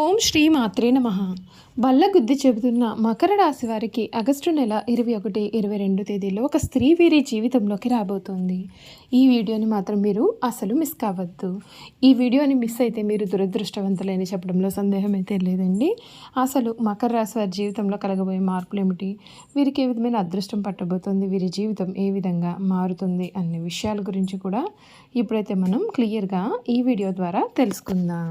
ఓం శ్రీ మాత్రే నమ. బల్లగుద్ది చెబుతున్న మకర రాశి వారికి ఆగస్టు నెల ఇరవై ఒకటి ఇరవై రెండు తేదీలో ఒక స్త్రీ వీరి జీవితంలోకి రాబోతోంది. ఈ వీడియోని మాత్రం మీరు అసలు మిస్ కావద్దు. ఈ వీడియోని మిస్ అయితే మీరు దురదృష్టవంతులని చెప్పడంలో సందేహం అయితే లేదండి. అసలు మకర రాశి వారి జీవితంలో కలగబోయే మార్పులు ఏమిటి? వీరికి ఏ విధమైన అదృష్టం పట్టబోతుంది? వీరి జీవితం ఏ విధంగా మారుతుంది? అనే విషయాల గురించి కూడా ఇప్పుడైతే మనం క్లియర్గా ఈ వీడియో ద్వారా తెలుసుకుందాం.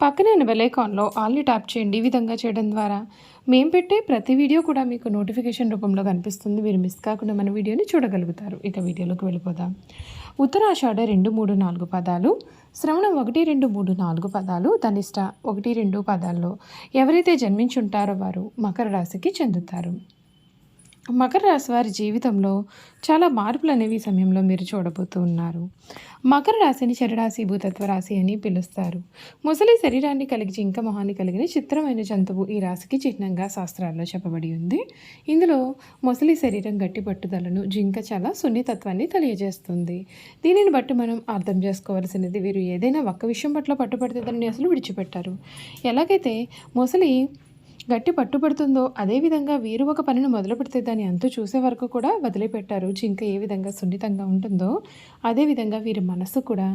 పక్కనే ఉన్న బెల్ ఆల్ని ట్యాప్ చేయండి ఈ విధంగా చేయడం ద్వారా. మేము పెట్టే ప్రతి వీడియో కూడా మీకు నోటిఫికేషన్ రూపంలో కనిపిస్తుంది. మీరు మిస్ కాకుండా మన వీడియోని చూడగలుగుతారు. ఇక వీడియోలోకి వెళ్ళిపోదాం. ఉత్తరాషాఢ రెండు మూడు నాలుగు పదాలు శ్రవణం ఒకటి రెండు మూడు నాలుగు పదాలు ధనిష్ట ఒకటి రెండు పదాల్లో ఎవరైతే జన్మించుంటారో వారు మకర రాశికి చెందుతారు. మకర రాశి వారి జీవితంలో చాలా మార్పులు అనేవి ఈ సమయంలో మీరు చూడబోతూ ఉన్నారు. మకర రాశిని చరరాశి భూతత్వ రాశి అని పిలుస్తారు. ముసలి శరీరాన్ని కలిగి జింక మొహాన్ని కలిగిన చిత్రమైన జంతువు ఈ రాశికి చిహ్నంగా శాస్త్రాల్లో చెప్పబడి ఉంది. ఇందులో ముసలి శరీరం గట్టి పట్టుదలను జింక చాలా సున్నితత్వాన్ని తెలియజేస్తుంది. దీనిని బట్టి మనం అర్థం చేసుకోవాల్సినది వీరు ఏదైనా ఒక్క విషయం పట్ల పట్టుబడితే దాన్ని అసలు విడిచిపెట్టారు. ఎలాగైతే ముసలి గట్టి పట్టుబడుతుందో అదేవిధంగా వీరు ఒక పనిని మొదలు పెడితే దాన్ని అంతు చూసే వరకు కూడా వదిలిపెట్టారు. జింక ఏ విధంగా సున్నితంగా ఉంటుందో అదేవిధంగా వీరి మనస్సు కూడా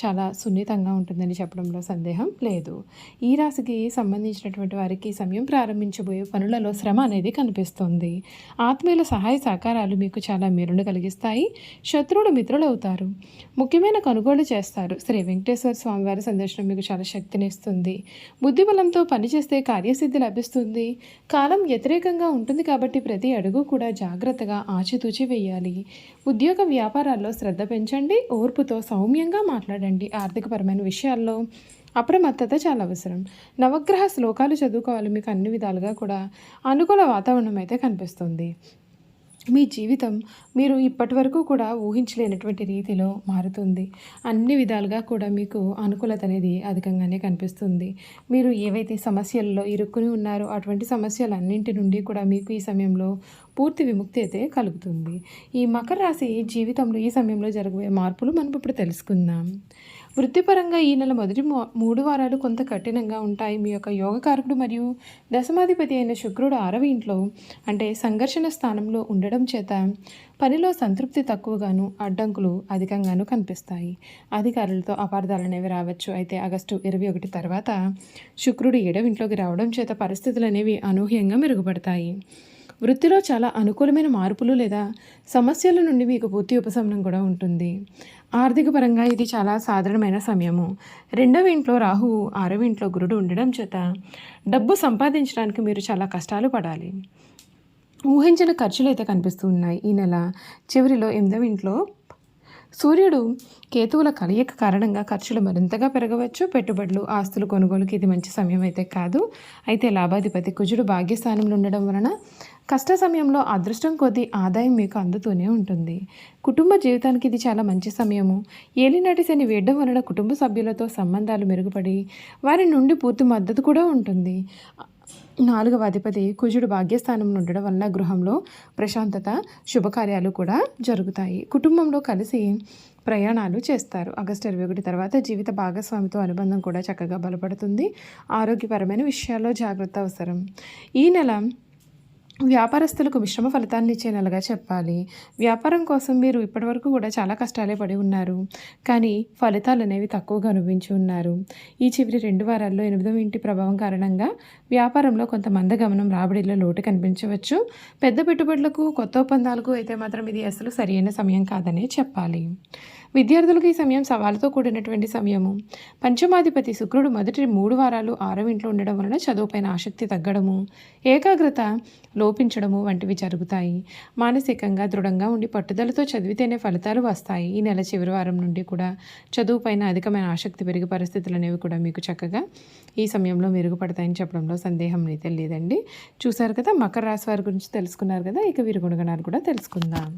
చాలా సున్నితంగా ఉంటుందని చెప్పడంలో సందేహం లేదు. ఈ రాశికి సంబంధించినటువంటి వారికి సమయం ప్రారంభించబోయే పనులలో శ్రమ అనేది కనిపిస్తుంది. ఆత్మీయుల సహాయ సహకారాలు మీకు చాలా మేలును కలిగిస్తాయి. శత్రువులు మిత్రులు అవుతారు ముఖ్యమైన కొనుగోలు చేస్తారు. శ్రీ వెంకటేశ్వర స్వామివారి సందర్శనం మీకు చాలా శక్తినిస్తుంది. బుద్ధిబలంతో పనిచేస్తే కార్యసిద్ధి లభిస్తుంది. కాలం వ్యతిరేకంగా ఉంటుంది కాబట్టి ప్రతి అడుగు కూడా జాగ్రత్తగా ఆచితూచి వేయాలి. ఉద్యోగ వ్యాపారాల్లో శ్రద్ధ పెంచండి ఓర్పుతో సౌమ్యంగా మాట్లాడండి ఆర్థికపరమైన విషయాల్లో. అప్రమత్తత చాలా అవసరం. నవగ్రహ శ్లోకాలు చదువుకోవాలి మీకు అన్ని విధాలుగా కూడా అనుకూల వాతావరణం అయితే కనిపిస్తుంది. మీ జీవితం మీరు ఇప్పటి వరకు కూడా ఊహించలేనటువంటి రీతిలో మారుతుంది. అన్ని విధాలుగా కూడా మీకు అనుకూలత అనేది అధికంగానే కనిపిస్తుంది. మీరు ఏవైతే సమస్యల్లో ఇరుక్కుని ఉన్నారో అటువంటి సమస్యలన్నింటి నుండి కూడా మీకు ఈ సమయంలో పూర్తి విముక్తి అయితే కలుగుతుంది. ఈ మకర రాశి జీవితంలో ఈ సమయంలో జరగబోయే మార్పులు మనం ఇప్పుడు తెలుసుకుందాం. వృత్తిపరంగా ఈ నెల మొదటి మూ- మూడు వారాలు కొంత కఠినంగా ఉంటాయి. మీ యొక్క యోగకారకుడు మరియు దశమాధిపతి అయిన శుక్రుడు ఆరవ ఇంట్లో అంటే సంఘర్షణ స్థానంలో ఉండడం చేత పనిలో సంతృప్తి తక్కువగాను అడ్డంకులు అధికంగాను కనిపిస్తాయి. అధికారులతో అపార్థాలు అనేవి రావచ్చు. అయితే ఆగస్టు ఇరవై ఒకటి తర్వాత శుక్రుడు ఏడవ ఇంట్లోకి రావడం చేత పరిస్థితులు అనేవి అనూహ్యంగా మెరుగుపడతాయి. వృత్తిలో చాలా అనుకూలమైన మార్పులు లేదా సమస్యల నుండి మీకు పూర్తి ఉపశమనం కూడా ఉంటుంది. ఆర్థిక పరంగా ఇది చాలా సాధారణమైన సమయము. రెండవ ఇంట్లో రాహువు ఆరవ ఇంట్లో గురుడు ఉండడం చేత డబ్బు సంపాదించడానికి మీరు చాలా కష్టాలు పడాలి. ఊహించిన ఖర్చులు అయితే కనిపిస్తూ ఉన్నాయి ఈ నెల చివరిలో ఎనిమిదవ ఇంట్లో సూర్యుడు కేతువుల కలయిక కారణంగా ఖర్చులు మరింతగా పెరగవచ్చు. పెట్టుబడులు ఆస్తులు కొనుగోలుకి ఇది మంచి సమయం అయితే కాదు. అయితే లాభాధిపతి కుజుడు భాగ్యస్థానంలో ఉండడం వలన కష్ట సమయంలో అదృష్టం కొద్దీ ఆదాయం మీకు అందుతూనే ఉంటుంది. కుటుంబ జీవితానికి ఇది చాలా మంచి సమయము. ఏలినాటి శని వేయడం వలన కుటుంబ సభ్యులతో సంబంధాలు మెరుగుపడి వారి నుండి పూర్తి మద్దతు కూడా ఉంటుంది. నాలుగవ అధిపతి కుజుడు భాగ్యస్థానంలో ఉండడం వలన గృహంలో ప్రశాంతత శుభకార్యాలు కూడా జరుగుతాయి. కుటుంబంలో కలిసి ప్రయాణాలు చేస్తారు. ఆగస్టు ఇరవై ఒకటి తర్వాత జీవిత భాగస్వామితో అనుబంధం కూడా చక్కగా బలపడుతుంది. ఆరోగ్యపరమైన విషయాల్లో జాగ్రత్త అవసరం. ఈ నెల వ్యాపారస్తులకు మిశ్రమ ఫలితాన్ని ఇచ్చే నెలగా చెప్పాలి. వ్యాపారం కోసం మీరు ఇప్పటివరకు కూడా చాలా కష్టాలే పడి ఉన్నారు. కానీ ఫలితాలు అనేవి తక్కువగా అనుభవించి ఉన్నారు. ఈ చివరి రెండు వారాల్లో ఎనిమిదవ ఇంటి ప్రభావం కారణంగా వ్యాపారంలో కొంత మందగమనం రాబడిలో లోటు కనిపించవచ్చు. పెద్ద పెట్టుబడులకు కొత్త ఒప్పందాలకు అయితే మాత్రం ఇది అసలు సరైన సమయం కాదనే చెప్పాలి. విద్యార్థులకు ఈ సమయం సవాలుతో కూడినటువంటి సమయము. పంచమాధిపతి శుక్రుడు మొదటి మూడు వారాలు ఆరవ ఇంట్లో ఉండడం వలన చదువుపైన ఆసక్తి తగ్గడము ఏకాగ్రత లోపించడము వంటివి జరుగుతాయి. మానసికంగా దృఢంగా ఉండి పట్టుదలతో చదివితేనే ఫలితాలు వస్తాయి. ఈ నెల చివరి వారం నుండి కూడా చదువుపైన అధికమైన ఆసక్తి పెరిగే పరిస్థితులు అనేవి కూడా మీకు చక్కగా ఈ సమయంలో మెరుగుపడతాయని చెప్పడంలో సందేహం అయితే లేదండి. చూశారు కదా మకర రాశి వారి గురించి తెలుసుకున్నారు కదా ఇక వీరు గుణగణాలు కూడా తెలుసుకుందాం.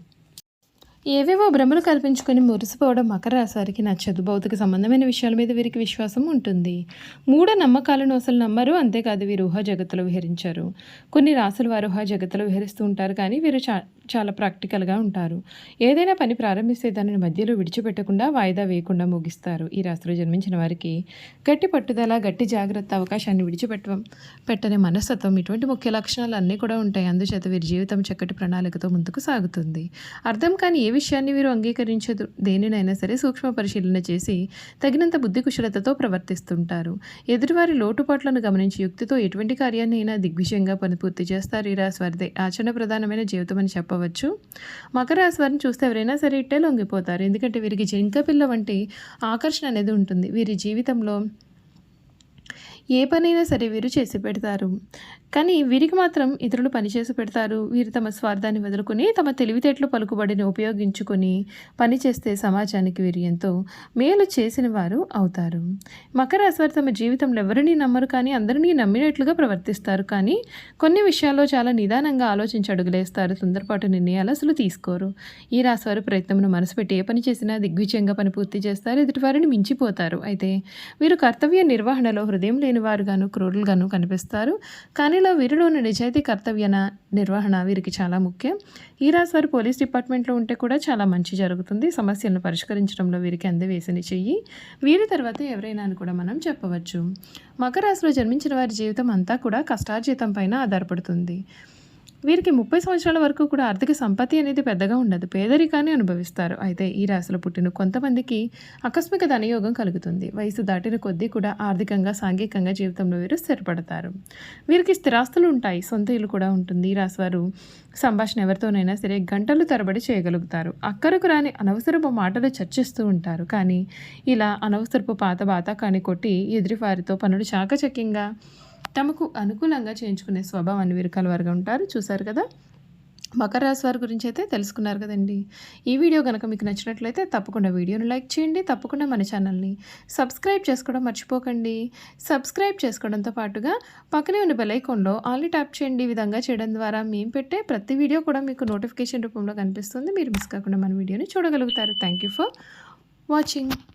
ఏవేవో భ్రమలు కల్పించుకొని మురిసిపోవడం మకర రాశివారికి నచ్చదు భౌతిక సంబంధమైన విషయాల మీద వీరికి విశ్వాసం ఉంటుంది. మూఢ నమ్మకాలను అసలు నమ్మరు. అంతేకాదు వీరు ఊహా జగత్తులో విహరించారు. కొన్ని రాసులు వారు ఊహా జగత్తులో విహరిస్తూ ఉంటారు. కానీ వీరు చా చాలా ప్రాక్టికల్గా ఉంటారు. ఏదైనా పని ప్రారంభిస్తే దానిని మధ్యలో విడిచిపెట్టకుండా వాయిదా వేయకుండా ముగిస్తారు. ఈ రాశిలో జన్మించిన వారికి గట్టి పట్టుదల గట్టి జాగ్రత్త అవకాశాన్ని విడిచిపెట్టడం పెట్టని మనస్తత్వం ఇటువంటి ముఖ్య లక్షణాలు అన్నీ కూడా ఉంటాయి. అందుచేత వీరి జీవితం చక్కటి ప్రణాళికతో ముందుకు సాగుతుంది. అర్థం కానీ ఏ విషయాన్ని వీరు అంగీకరించదు. దేనినైనా సరే సూక్ష్మ పరిశీలన చేసి తగినంత బుద్ధి కుశలతతో ప్రవర్తిస్తుంటారు. ఎదుటివారి లోటుపాట్లను గమనించి యుక్తితో ఎటువంటి కార్యాన్ని అయినా దిగ్విజయంగా పని పూర్తి చేస్తారు. ఈ రాశివారిదే ఆచరణ ప్రధానమైన జీవితం అని చెప్పవచ్చు. మకర రాశివారిని చూస్తే ఎవరైనా సరే ఇట్టే లొంగిపోతారు. ఎందుకంటే వీరికి జింక పిల్ల వంటి ఆకర్షణ అనేది ఉంటుంది. వీరి జీవితంలో ఏ పనైనా సరే వీరు చేసి పెడతారు. కానీ వీరికి మాత్రం ఇతరులు పనిచేసి పెడతారు. వీరు తమ స్వార్థాన్ని వదులుకొని తమ తెలివితేటలు పలుకుబడిని ఉపయోగించుకొని పని చేస్తే సమాజానికి వీరు ఎంతో మేలు చేసిన వారు అవుతారు. మకర రాశి వారు తమ జీవితంలో ఎవరిని నమ్మరు కానీ అందరినీ నమ్మినట్లుగా ప్రవర్తిస్తారు కానీ కొన్ని విషయాల్లో చాలా నిదానంగా ఆలోచించి అడుగులేస్తారు. తొందరపాటు నిర్ణయాలు అసలు తీసుకోరు. ఈ రాశి వారు ప్రయత్నమును మనసు పెట్టి ఏ పని చేసినా దిగ్విజయంగా పని పూర్తి చేస్తారు. ఎదుటివారిని మించిపోతారు. అయితే వీరు కర్తవ్య నిర్వహణలో హృదయం లేని వారుగాను క్రూరులుగాను కనిపిస్తారు. కానీ ఇలా వీరిలోని నిజాయితీ కర్తవ్యన నిర్వహణ వీరికి చాలా ముఖ్యం. ఈ రాశి వారు పోలీస్ డిపార్ట్మెంట్లో ఉంటే కూడా చాలా మంచి జరుగుతుంది. సమస్యలను పరిష్కరించడంలో వీరికి అందవేసిన చెయ్యి. వీరి తర్వాత ఎవరైనా అని కూడా మనం చెప్పవచ్చు. మకర రాశిలో జన్మించిన వారి జీవితం అంతా కూడా కష్టార్జితం పైన ఆధారపడుతుంది. వీరికి ముప్పై సంవత్సరాల వరకు కూడా ఆర్థిక సంపత్తి అనేది పెద్దగా ఉండదు పేదరికాన్ని అనుభవిస్తారు. అయితే ఈ రాశిలో పుట్టిన కొంతమందికి ఆకస్మిక ధనయోగం కలుగుతుంది. వయసు దాటిన కొద్దీ కూడా ఆర్థికంగా సాంఘికంగా జీవితంలో వీరు స్థిరపడతారు. వీరికి స్థిరాస్తులు ఉంటాయి సొంత ఇల్లు కూడా ఉంటుంది. ఈ రాశి వారు సంభాషణ ఎవరితోనైనా సరే గంటలు తరబడి చేయగలుగుతారు. అక్కరకు రాని అనవసరపు మాటలు చర్చిస్తూ ఉంటారు. కానీ ఇలా అనవసరపు పాత బాత కాని కొట్టి ఎదురివారితో పనులు చాకచక్యంగా తమకు అనుకూలంగా చేయించుకునే స్వభావాన్ని వీరు కలవారుగా ఉంటారు. చూశారు కదా? మకర రాశి వారి గురించి అయితే తెలుసుకున్నారు కదండి. ఈ వీడియో కనుక మీకు నచ్చినట్లయితే తప్పకుండా వీడియోను లైక్ చేయండి. తప్పకుండా మన ఛానల్ని సబ్స్క్రైబ్ చేసుకోవడం మర్చిపోకండి. సబ్స్క్రైబ్ చేసుకోవడంతో పాటుగా పక్కనే ఉన్న బెలైకాన్లో ఆన్లీ ట్యాప్ చేయండి. ఈ విధంగా చేయడం ద్వారా మేము పెట్టే ప్రతి వీడియో కూడా మీకు నోటిఫికేషన్ రూపంలో కనిపిస్తుంది. మీరు మిస్ కాకుండా మన వీడియోని చూడగలుగుతారు. Thank you for watching.